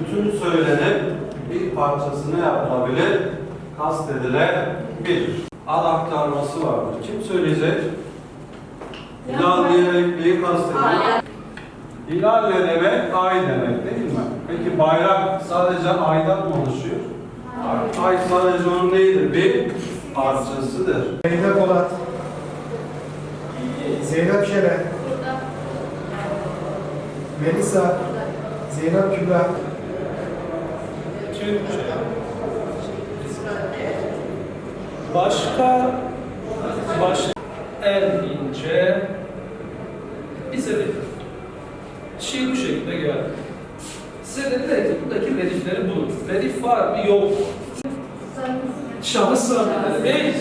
bütün söylenip bir parçasına yapılabilir, kastedilebilir. Ad aktarması vardır. Kim söyleyecek? Hilal diyerek neyi kastediyor? Hilal ne demek? Ay demek değil mi? Peki bayrak sadece aydan mı oluşuyor? Ay sadece onun neyidir? Bir parçasıdır. Zeynep Polat. Zeynep Şeren. Melisa. Zeynep Kübra. Türkçe. Başka baş en ince bize de şiir bu şekilde geldi. Size dediler ki buradaki redifleri bulun. Redif var mı? Yok. mu? Şahıs var değil.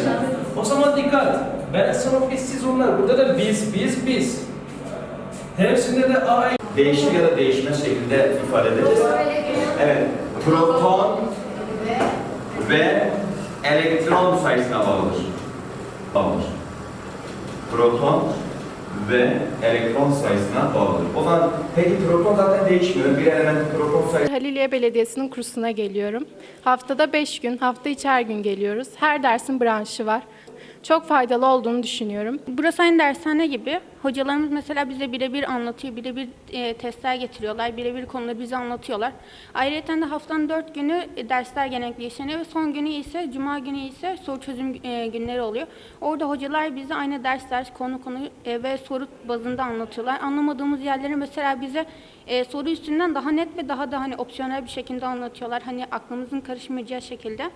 O zaman dikkat. Ben sana biz siz onlar. Burada da biz biz biz. Hepsinde de ay değişir ya da değişmez şekilde ifade edeceğiz. Evet, proton ve elektron sayısına bağlıdır. Bağlıdır. Proton ve elektron sayısına bağlıdır. O zaman peki proton zaten değişmiyor. Bir elementin proton sayısı Haliliye Belediyesi'nin kursuna geliyorum. Haftada 5 gün, hafta içi her gün geliyoruz. Her dersin branşı var. Çok faydalı olduğunu düşünüyorum. Burası aynı dershane gibi. Hocalarımız mesela bize birebir anlatıyor, birebir e, testler getiriyorlar, birebir konuları bize anlatıyorlar. Ayrıca de haftanın dört günü e, dersler genellikle işleniyor ve son günü ise, cuma günü ise soru çözüm e, günleri oluyor. Orada hocalar bize aynı dersler, konu konu e, ve soru bazında anlatıyorlar. Anlamadığımız yerleri mesela bize e, soru üstünden daha net ve daha da hani opsiyonel bir şekilde anlatıyorlar. Hani aklımızın karışmayacağı şekilde.